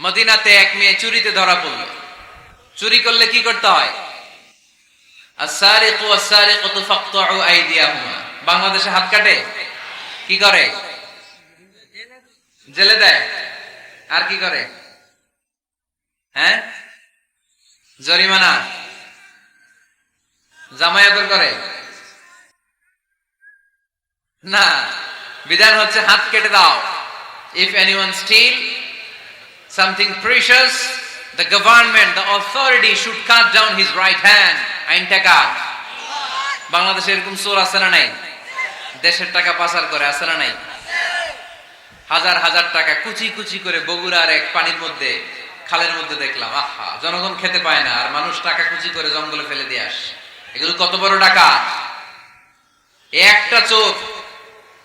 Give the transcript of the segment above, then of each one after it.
মদিনাতে এক মেয়ে চুরিতে ধরা পড়ল। চুরি করলে কি করতে হয়? বাংলাদেশে হাত কাটে? কি করে? জেলে দেয়? আর কি করে? হ্যাঁ? জরিমানা? জামায়াতর করে? না। বিধান হচ্ছে হাত কেটে দাও। If anyone steal something precious the government the authority should cut down his right hand আইনটা কার বাংলাদেশে এরকম চোর আছে না নাই? দেশের টাকা পাচার করে আছে না নাই? হাজার হাজার টাকা কুচি কুচি করে বগুড়ার এক পানির মধ্যে, খালের মধ্যে দেখলাম, আহা, জনগণ খেতে পায় না, আর মানুষ টাকা কুচি করে জঙ্গলে ফেলে দিয়ে আস। এগুলো কত বড় টাকা একটা চোখ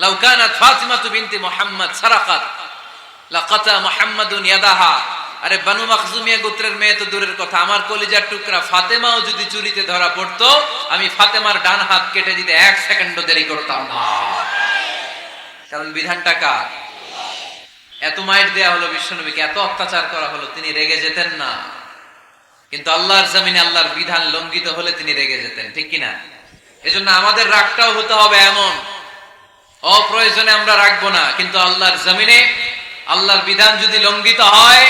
লাউ কানাত ফাতিমাতু বিনতি মুহাম্মদ, সারাকাত। লাকাতা মুহাম্মাদুন ইয়াদাহা। আরে বানু মাখজুমিয়া গোত্রের মেয়ে তো দূরের কথা, আমার কলিজার টুকরা ফাতেমাও যদি চুরিতে ধরা পড়তো, আমি ফাতেমার ডান হাত কেটে দিতে এক সেকেন্ডও দেরি করতাম না। কারণ বিধানটা কার? এত মাইট দেয়া হলো বিশ্বনবীকে, এত অত্যাচার করা হলো, তিনি রেগে যেতেন না। কিন্তু আল্লাহর জমিনে আল্লাহর বিধান লঙ্ঘিত হলে তিনি রেগে যেতেন, ঠিক কিনা? এজন্য আমাদের রাগটাও হতে হবে এমন। অপ্রয়োজনে আমরা রাখব না, কিন্তু আল্লাহর জমিনে, আল্লাহর বিধান যদি লঙ্ঘিত হয়,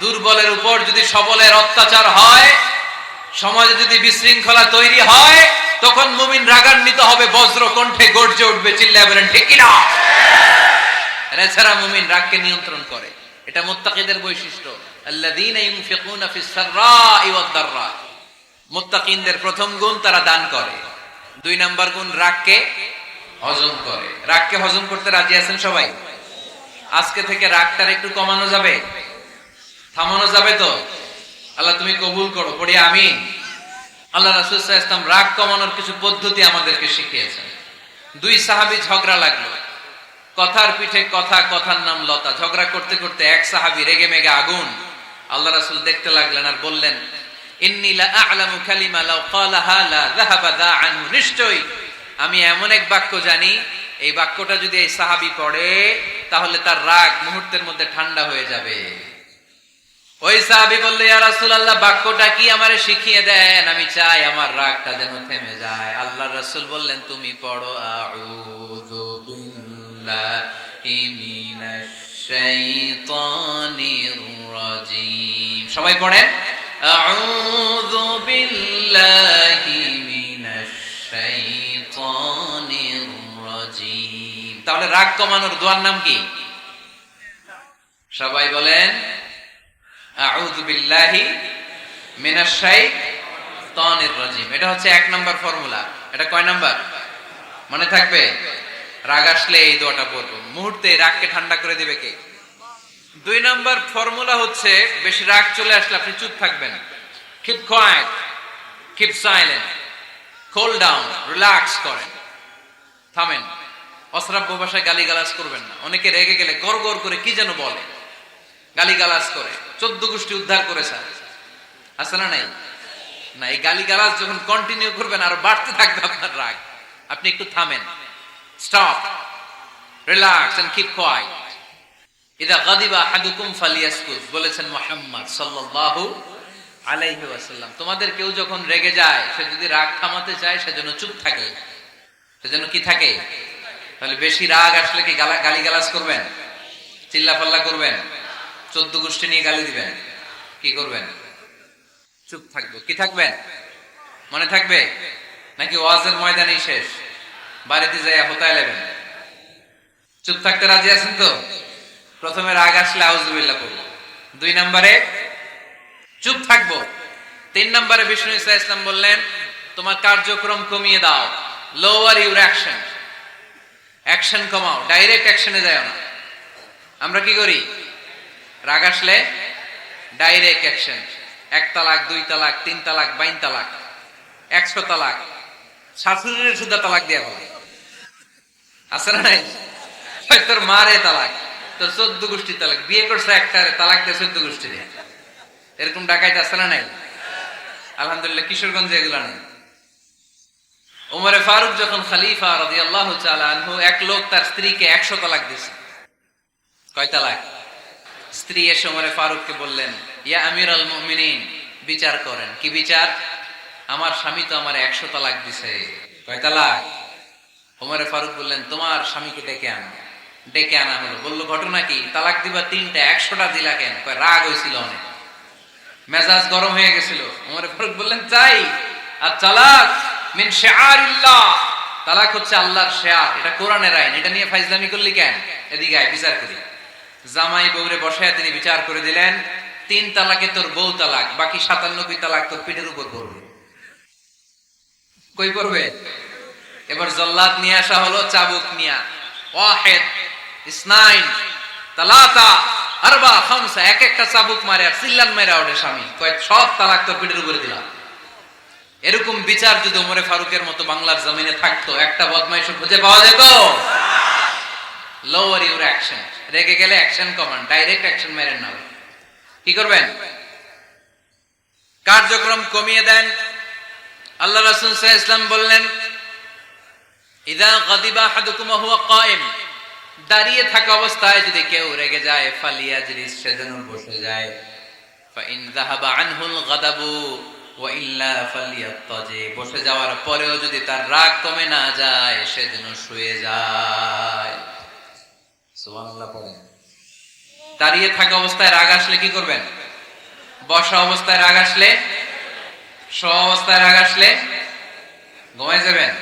দুর্বলের উপর যদি সবলের অত্যাচার হয়, সমাজে যদি বিশৃঙ্খলা তৈরি হয়, তখন মুমিন রাগান্বিত হবে বজ্র কণ্ঠে গর্জে উঠবে, চিল্লায় বলেন, ঠিক কিনা? এছাড়া মুমিন রাগকে নিয়ন্ত্রণ করে। এটা মোত্তাকিদের বৈশিষ্ট্য। মুত্তাকিনদের প্রথম গুণ তারা দান করে। দুই নাম্বার গুণ রাগকে হজম করে। রাগকে হজম করতে রাজি আছেন সবাই? আজকে থেকে রাগটার একটু কমানো যাবে? থামানো যাবে তো? আল্লাহ তুমি কবুল করো, পড়ি আমি আল্লাহ রাসূল ওয়াসাল্লাম রাগ কমানোর কিছু পদ্ধতি আমাদেরকে শিখিয়েছেন। দুই সাহাবি ঝগড়া লাগল। কথার পিঠে কথা, কথার নাম লতা। ঝগড়া করতে করতে এক সাহাবি রেগে মেগে আগুন। আল্লাহ রাসূল দেখতে লাগলেন আর বললেন, ইন্নী লা আ'লামু কালিমা লাউ ক্বালাহা লা যাহাবা দা আনহু নিশ্চয়ই। আমি এমন এক বাক্য জানি, এই বাক্যটা যদি এই সাহাবী পড়ে, তাহলে তার রাগ মুহূর্তের মধ্যে ঠান্ডা হয়ে যাবে। ওই সাহাবী বললে রাসূলুল্লাহ, বাক্যটা কি আমারে শিখিয়ে দেন? আমি চাই আমার রাগটা যেন থেমে যায়। আল্লাহর রাসূল বললেন, তুমি পড়ো সবাই পড়েন বিল্লাহি মিনাশ শাইতানির রাজীম তাহলে রাগ কমানোর দোয়ার নাম কি? সবাই বলেন এটা হচ্ছে এক ফর্মুলা। এটা কয় মনে থাকবে? রাগ আসলে এই দোয়াটা পড়ব। মুহূর্তে রাগকে ঠান্ডা করে দিবে কে? দুই নাম্বার ফর্মুলা হচ্ছে, বেশি রাগ চলে আসলে আপনি চুপ থাকবেন। Keep keep silent cool down relax করেন। থামেন। অশ্রাব্য ভাষায় গালিগালাজ করবেন না। অনেকে রেগে গেলে গড় গড় করে কি যেন বলে। গালিগালাজ করে। চোদ্দ গোষ্ঠী উদ্ধার করেছে। আছে না নাই? না, এই গালিগালাজ যখন কন্টিনিউ করবেন, আরও বাড়তে থাকবে আপনার রাগ। আপনি একটু থামেন। Stop relax and keep quiet ইদা গাদিবা আহাদুকুম ফালিয়াসকুত বলেছেন মুহাম্মদ সাল্লাল্লাহু আলাইহি ওয়াসাল্লাম, তোমাদের কেউ যখন রেগে যায়, সে যদি রাগ থামাতে চায় সেজন্য চুপ থাকে। সেজন্য কি থাকে? তাহলে বেশি রাগ আসলে কি গালা গালি গালাজ করবেন? চিল্লা পাল্লা করবেন? চোদ্দ গোষ্ঠী নিয়ে গালি দিবেন? কি করবেন? চুপ থাকব। কি থাকবেন মনে থাকবে? নাকি ওয়াজের ময়দানেই শেষ? বাড়িতে যাই হোতায় নেবেন চুপ থাকতে রাজি আছেন তো? প্রথমে রাগ আসলে আউজুবিল্লাহ করব দুই নম্বরে চুপ থাকব। তিন নম্বরে বিষ্ণু ইসা ইসলাম বললেন, তোমার কার্যক্রম কমিয়ে দাও। লোয়ার ইউর অ্যাকশন অ্যাকশন কমাও ডাইরেক্ট অ্যাকশনে যায় না। আমরা কি করি? রাগ আসলে ডাইরেক্ট অ্যাকশন এক তালাক, দুই তালাক, তিন তালাক, বাইন তালাক, একশো তালাক শাশুড়ির সুদ্ধা তালাক দেওয়া হবে আছে না নাই? তোর মারে তালাক, তোর চোদ্দ গোষ্ঠী তালাক, বিয়ে করছে একটা তালাক দিয়ে চোদ্দ গোষ্ঠী দিয়ে এরকম ডাকাইতে আছে না নাই? আলহামদুলিল্লাহ, কিশোরগঞ্জে এগুলো নেই ওমরে ফারুক যখন খালিফা রাজি আল্লাহ আনহু, এক লোক তার স্ত্রীকে একশো তালাক দিছে কয় তালাক? স্ত্রী এসে ওমরে ফারুককে বললেন, ইয়া আমির আল মুমিনিন, বিচার করেন। কি বিচার? আমার স্বামী তো আমার একশো তালাক দিছে। কয় তালাক? ওমরে ফারুক বললেন, তোমার স্বামীকে ডেকে আনো। ডেকে আনা হলো। বলল, ঘটনা কি? তালাক দিবা তিনটা, একশোটা দিলা কেন? কয়, রাগ হয়েছিল অনেক। মেজাজ গরম হয়ে গেছিল। ওমরে ফারুক বললেন চাই আর তালাক মিন শেয়ারিল্লাহ তালাক হচ্ছে আল্লাহর শেয়ার, এটা কোরআনের আইন। এটা নিয়ে ফাইজলামি করলি কেন? এদিকে আয়, বিচার করি। জামাই বউরে বসায় তিনি বিচার করে দিলেন, তিন তালাকে তোর বউ তালাক, বাকি সাতান্নবই তালাক তোর পিঠের উপর পড়বে। কই পড়বে? এবার জল্লাদ নিয়ে আসা হলো চাবুক নিয়া। ওয়াহেদ, ইসনাইন, তালাতা। আরবা, খামসা, এক একটা চাবুক মারে আর সিল্লান ওঠে স্বামী। কয়েক সব তালাক তোর উপরে দিলাম। এরকম বিচার যদি ওমরে ফারুকের মতো বাংলার জমিনে থাকতো, একটা বদমাইশ খুঁজে পাওয়া যেত? লোয়ার ইউর অ্যাকশন রেগে গেলে অ্যাকশন ডাইরেক্ট অ্যাকশন মেরেন না কি করবেন? কার্যক্রম কমিয়ে দেন। আল্লাহ রাসূল ইসলাম বললেন, ইদা গাদিবা হাদুকুমা হুয়া দাঁড়িয়ে থাকা অবস্থায় যদি কেউ রেগে যায়, ফালিয়া জিনিস সে যেন বসে যায়। বসে যাওয়ার পরেও যদি তার রাগ কমে না যায়, সে যেন শুয়ে যায়। দাঁড়িয়ে থাকা অবস্থায় রাগ আসলে কি করবেন? বসা অবস্থায় রাগ আসলে? শো অবস্থায় রাগ আসলে? ঘুমাই যাবেন?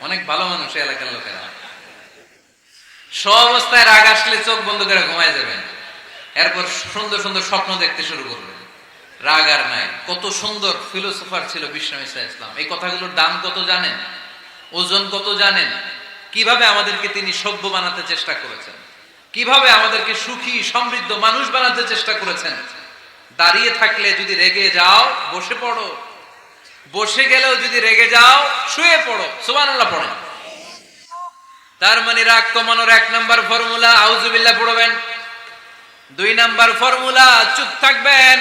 অনেক ভালো মানুষ এলাকার লোকেরা। স্ব অবস্থায় রাগ আসলে চোখ বন্ধ করে ঘুমায় যাবেন। এরপর সুন্দর সুন্দর স্বপ্ন দেখতে শুরু করবেন। রাগ আর নাই। কত সুন্দর ফিলোসফার ছিল ইসা ইসলাম এই কথাগুলোর দাম কত জানেন? ওজন কত জানেন? কীভাবে আমাদেরকে তিনি সভ্য বানাতে চেষ্টা করেছেন? কীভাবে আমাদেরকে সুখী, সমৃদ্ধ মানুষ বানাতে চেষ্টা করেছেন? দাঁড়িয়ে থাকলে যদি রেগে যাও, বসে পড়ো। বসে গেলেও যদি রেগে যাও, শুয়ে পড়ো। সুবহানাল্লাহ পড়েন। তার মানে রাগ কমানোর এক নাম্বার ফর্মুলা আউজুবিল্লাহ পড়বেন। দুই নাম্বার ফর্মুলা, চুপ থাকবেন।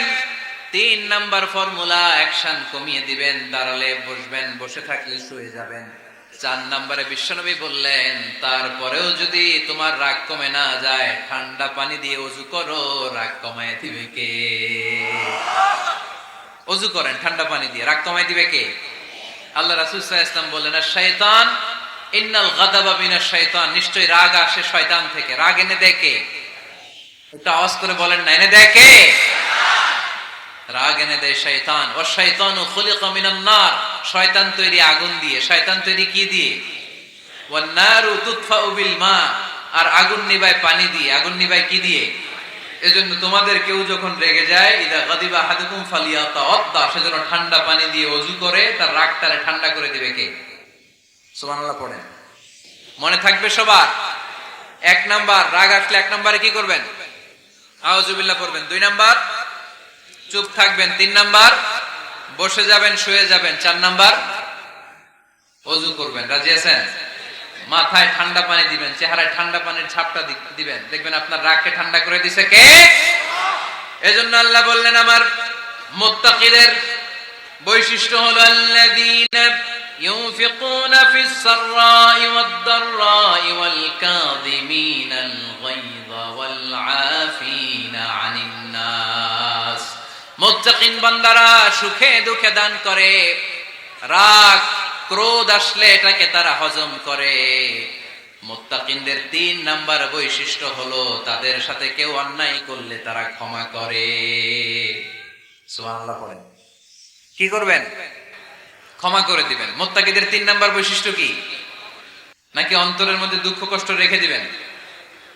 তিন নাম্বার ফর্মুলা, অ্যাকশন কমিয়ে দিবেন, দাঁড়ালে বসবেন, বসে থাকলে শুয়ে যাবেন। চার নাম্বারে বিশ্বনবী বললেন, তারপরেও যদি তোমার রাগ কমে না যায়, ঠান্ডা পানি দিয়ে অজু করো, রাগ কমায় দিবে কে? অজু করেন, ঠান্ডা পানি দিয়ে, রাগ কমায় দিবে কে? আল্লাহ রাসুল ইসলাম বললেন, আর শয়তান ইন্নাল গাদাবা মিনাশ শয়তান, নিশ্চয়ই রাগ আসে শয়তান থেকে। রাগ এনে দেখে করে বলেন না, এনে দেখে রাগ এনে দেয় শয়তান। ও শয়তান ও নার। শয়তান তৈরি আগুন দিয়ে। শয়তান তৈরি কি দিয়ে? বিল মা। আর আগুন পানি দিয়ে। আগুন নিবায় কি দিয়ে? এজন্য তোমাদের কেউ যখন রেগে যায়, ইদা গাদিবা হাদুকুম ফালিয়াতা অদ্দা সেজন্য ঠান্ডা পানি দিয়ে অজু করে, তার রাগ রাগটারে ঠান্ডা করে দিবে কে? সুবহানাল্লাহ পড়েন। মনে থাকবে সবার? এক নাম্বার, রাগ আসলে এক নাম্বারে কি করবেন? আউজুবিল্লাহ পড়বেন। দুই নাম্বার, চুপ থাকবেন। তিন নাম্বার, বসে যাবেন, শুয়ে যাবেন। চার নাম্বার, অজু করবেন। রাজি আছেন? মাথায় ঠান্ডা পানি দিবেন, চেহারায় ঠান্ডা পানির ছাপটা দিবেন। দেখবেন আপনার রাগকে ঠান্ডা করে দিছে কে? এজন্য আল্লাহ বললেন, আমার মুত্তাকিদের বৈশিষ্ট্য হলো আল্লাযীনা ينفقون في السراء والضراء والكاظمين الغيظ والعافين عن الناس মুত্তাকিন বান্দারা সুখে দুঃখে দান করে রাগ ক্রোধ আসলে এটাকে তারা হজম করে মুত্তাকিনদের তিন নাম্বার বৈশিষ্ট্য হলো তাদের সাথে কেউ অন্যায় করলে তারা ক্ষমা করে সুবহানাল্লাহ পড়েন কি করবেন ক্ষমা করে দিবেন। মোত্তাকিদের তিন নাম্বার বৈশিষ্ট্য কি? নাকি অন্তরের মধ্যে দুঃখ, কষ্ট রেখে দিবেন?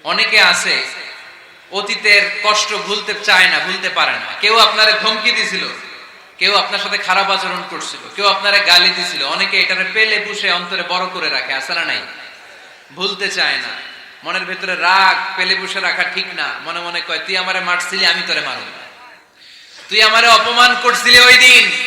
অনেকে আছে, অতীতের কষ্ট ভুলতে চায় না, ভুলতে পারে না। কেউ আপনারে ধমকি দিছিল, কেউ আপনার সাথে খারাপ আচরণ করছিল, কেউ আপনারে গালি দিছিল। অনেকে এটারে পেলে পুষে অন্তরে বড় করে রাখে আসে না নাই? ভুলতে চায় না। মনের ভেতরে রাগ, পেলে পুষে রাখা ঠিক না। মনে মনে কয়, তুই আমারে মারছিলি, আমি তোরে মারব তুই আমারে অপমান করছিলি ওই দিন।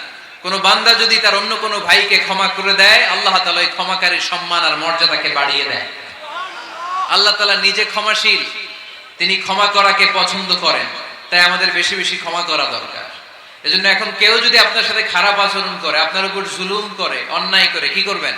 কোন বান্দা যদি তার অন্য কোনো ভাইকে ক্ষমা করে দেয়, আল্লাহ তালা ওই ক্ষমাকারীর সম্মান আর মর্যাদাকে বাড়িয়ে দেয়। আল্লাহ তালা নিজে ক্ষমাশীল, তিনি ক্ষমা করাকে পছন্দ করেন, তাই আমাদের বেশি বেশি ক্ষমা করা দরকার। এজন্য এখন কেউ যদি আপনার সাথে খারাপ আচরণ করে, আপনার উপর জুলুম করে, অন্যায় করে, কি করবেন?